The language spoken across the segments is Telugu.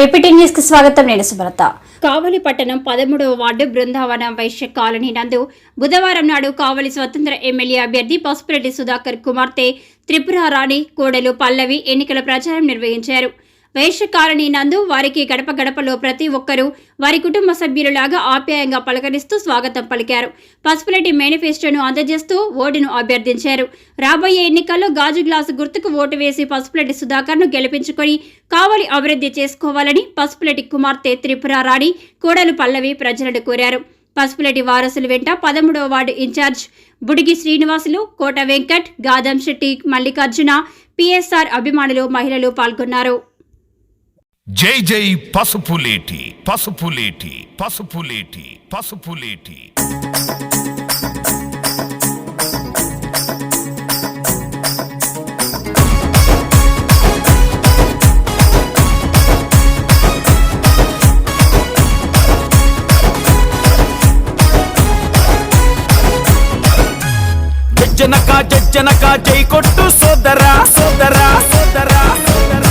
ఏపీటీ న్యూస్కి స్వాగతం. నేను సుబ్రత కావలి పట్టణం పదమూడవ వార్డు బృందావన వైశ్య కాలనీ నందు బుధవారం నాడు కావలి స్వతంత్ర ఎమ్మెల్యే అభ్యర్థి పసుపురెడ్డి సుధాకర్ కుమార్తె త్రిపుర రాణి కోడలు పల్లవి ఎన్నికల ప్రచారం నిర్వహించారు. వైశ్య కాలనీ నందు వారికి గడప గడపలో ప్రతి ఒక్కరూ వారి కుటుంబ సభ్యులలాగా ఆప్యాయంగా పలకరిస్తూ స్వాగతం పలికారు. పసుపులటి మేనిఫెస్టోను అందజేస్తూ ఓటును అభ్యర్థించారు. రాబోయే ఎన్నికల్లో గాజు గ్లాసు గుర్తుకు ఓటు వేసి పసుపులటి సుధాకర్ను గెలిపించుకొని కావలి అభివృద్ధి చేసుకోవాలని పసుపులటి కుమార్తె త్రిపుర రాణి కోడలు పల్లవి ప్రజలను కోరారు. పసుపులటి వారసులు వెంట పదమూడవ ward incharge Budigi Srinivasulu Kota Venkat Gadam Shetty Mallikarjuna PSR అభిమానులు మహిళలు పాల్గొన్నారు. జై జై పసుపులేటి పసుపులేటి పసుపులేటి పసుపులేటి జనక జనక జై కొట్టు సోదరా సోదరా సోదరా సోదరా.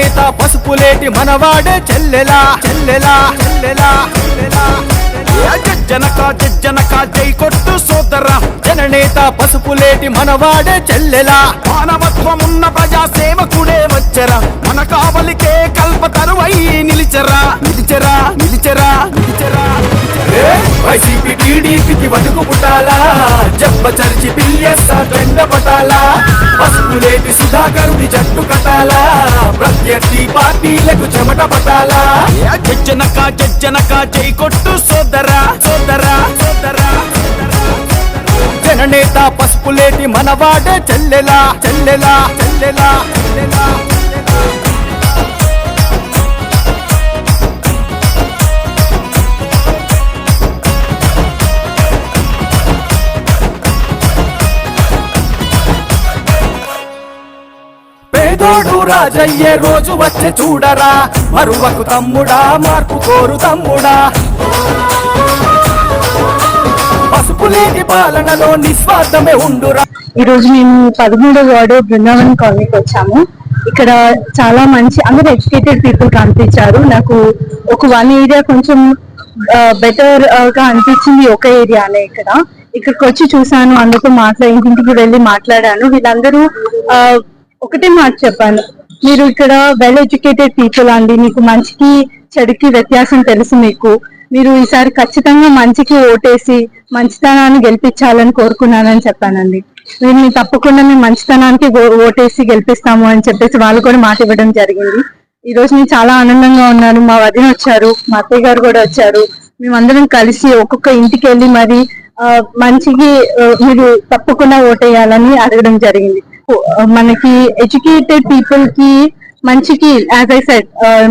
నేత పసుపులేటి మనవాడే చెల్లెలా చెల్లెలా చెల్లెలా జనక జనక జజ్జనక జై కొట్టు సోదరా. జననేత పసుపులేటి మనవాడే చెల్లెలా. మానవత్వమున్న ప్రజా సేవకుడే వచ్చరా. మన కావలికే కల్ప తరువై నిలిచరా. నిలిచరా నిలిచరా నిలిచరా. ఏ వైసీపీ టీడీపీకి వదుకు పుట్టాలా? జబ్బ చరిచి పిల్లెస్స జెండ పట్టాలా? పసుపులేటి సుధాకరుడి జట్టు కట్టాలా? ప్రత్యర్థి పార్టీలకు చెమట పట్టాలా? జజ్జనక జజ్జనక జై కొట్టు సోదరా సోదరా సోదరా జననేత పసుపులేటి మనవాడే చెల్లెలా చెల్లెలా చెల్లెలా చెల్లెలా. రాజయ్యే రోజు వచ్చి చూడరా. మరువకు తమ్ముడా మార్పు కోరు తమ్ముడా. పసుపు లేని పాలనలో నిస్వార్థమే ఉండురా. ఈ రోజు మేము పదమూడవ వార్డు బృందావన్ కాలనీకి వచ్చాము. ఇక్కడ చాలా మంచి అందరూ ఎడ్యుకేటెడ్ పీపుల్ కనిపించారు నాకు ఒక వన్ ఏరియా కొంచెం బెటర్గా అనిపించింది ఒక ఏరియానే ఇక్కడ. ఇక్కడికి వచ్చి చూసాను అందరితో మాట్లాడి ఇంటింటికి వెళ్ళి మాట్లాడాను. వీళ్ళందరూ ఒకటే మాట చెప్పాను. మీరు ఇక్కడ వెల్ ఎడ్యుకేటెడ్ పీపుల్ అండి. మీకు మంచికి చెడుకి వ్యత్యాసం తెలుసు మీకు. మీరు ఈసారి ఖచ్చితంగా మంచికి ఓటేసి మంచితనాన్ని గెలిపించాలని కోరుకున్నానని చెప్పానండి. వీరిని తప్పకుండా మేము మంచితనానికి ఓటేసి గెలిపిస్తాము అని చెప్పేసి వాళ్ళు కూడా మాట ఇవ్వడం జరిగింది. ఈ రోజు నేను చాలా ఆనందంగా ఉన్నాను మా వదిన వచ్చారు మా అత్తయ్య గారు కూడా వచ్చారు. మేమందరం కలిసి ఒక్కొక్క ఇంటికి వెళ్ళి మరి ఆ, మంచికి మీరు తప్పకుండా ఓటేయాలని అడగడం జరిగింది. మనకి ఎడ్యుకేటెడ్ పీపుల్కి మంచికి యాజ్ ఐ సెట్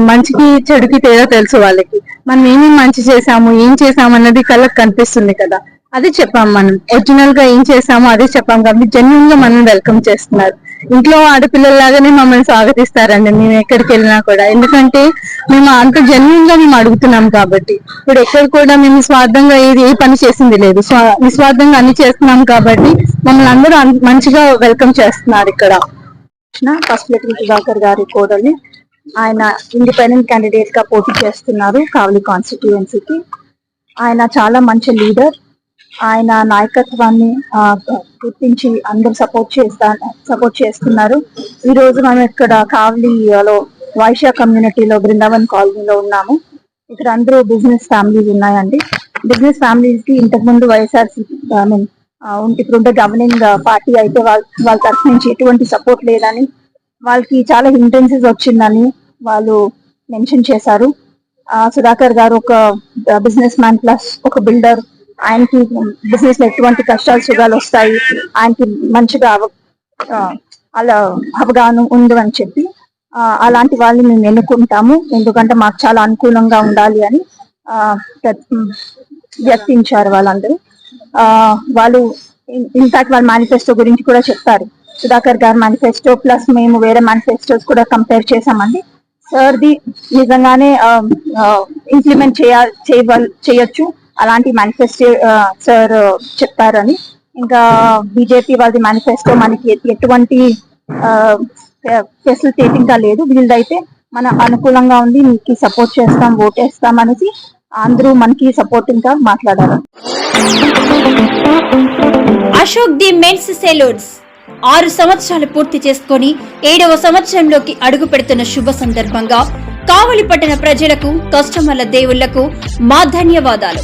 మంచికి చెడుకి తేడా తెలుసు వాళ్ళకి. మనం ఏమేమి మంచి చేసాము ఏం చేసాము అన్నది కళ్ళకి కనిపిస్తుంది కదా. అది చెప్పాం మనం. ఒరిజినల్గా ఏం చేసామో అదే చెప్పాం కాబట్టి జెన్యున్గా మనం వెల్కమ్ చేస్తున్నారు. ఇంట్లో ఆడపిల్లలాగానే మమ్మల్ని స్వాగతిస్తారండి. మేము ఎక్కడికి వెళ్ళినా కూడా. ఎందుకంటే మేము అంత జన్యున్గా మేము అడుగుతున్నాం కాబట్టి. ఇప్పుడు ఎక్కడ కూడా మేము స్వార్థంగా ఏది ఏ పని చేసింది లేదు. నిస్వార్థంగా అన్ని చేస్తున్నాం కాబట్టి మమ్మల్ని అందరూ మంచిగా వెల్కమ్ చేస్తున్నారు ఇక్కడ. పసుపులెట్టి సుధాకర్ గారి కోడలి. ఆయన ఇండిపెండెంట్ క్యాండిడేట్గా పోటీ చేస్తున్నారు కావలి కాన్స్టిట్యుయెన్సీకి ఆయన చాలా మంచి లీడర్ ఆయన నాయకత్వాన్ని గుర్తించి అందరూ సపోర్ట్ చేస్తా సపోర్ట్ చేస్తున్నారు. ఈ రోజు మనం ఇక్కడ కావలిలో వైశ్య కమ్యూనిటీలో బృందావన్ కాలనీలో ఉన్నాము. ఇక్కడ అందరూ బిజినెస్ ఫ్యామిలీస్ ఉన్నాయండి. బిజినెస్ ఫ్యామిలీస్కి ఇంతకు ముందు వైఎస్ఆర్సీపీ ఐ మీన్ ఇప్పుడు గవర్నింగ్ పార్టీ అయితే వాళ్ళ వాళ్ళ తరఫు నుంచి ఎటువంటి సపోర్ట్ లేదని వాళ్ళకి చాలా హిండ్రెన్సెస్ వచ్చిందని వాళ్ళు మెన్షన్ చేశారు. ఆ, సుధాకర్ గారు ఒక బిజినెస్ మ్యాన్ ప్లస్ ఒక బిల్డర్ ఆయనకి బిజినెస్లో ఎటువంటి కష్టాలు సుఖాలు వస్తాయి ఆయనకి మంచిగా అలా అవగాహన ఉంది అని చెప్పి అలాంటి వాళ్ళని మేము ఎన్నుకుంటాము. ఎందుకంటే మాకు చాలా అనుకూలంగా ఉండాలి అని వ్యక్తించారు వాళ్ళందరూ. ఆ, వాళ్ళు ఇన్ఫాక్ట్ వాళ్ళ మేనిఫెస్టో గురించి కూడా చెప్పారు. సుధాకర్ గారి మేనిఫెస్టో ప్లస్ మేము వేరే మేనిఫెస్టోస్ కూడా కంపేర్ చేసామండి సార్ది నిజంగానే ఇంప్లిమెంట్ చేయ చేయవల్- చేయొచ్చు. అలాంటి మేనిఫెస్టో సార్ చెప్పారని. ఇంకా బీజేపీ వాళ్ళది మేనిఫెస్టో మనకి ఎటువంటి ఫెసిలిటీ ఇంకా లేదు. వీళ్ళదైతే మన అనుకూలంగా ఉంది. మీకు సపోర్ట్ చేస్తాం ఓటేస్తాం అనేసి అందరూ మనకి సపోర్టింగ్గా మాట్లాడారు. Ashok the men's salons. ఆరు సంవత్సరాలు పూర్తి చేసుకొని ఏడవ సంవత్సరంలోకి అడుగు పెడుతున్న శుభ సందర్భంగా కావలి పట్టణ ప్రజలకు కస్టమర్ల దేవుళ్ళకు మా ధన్యవాదాలు.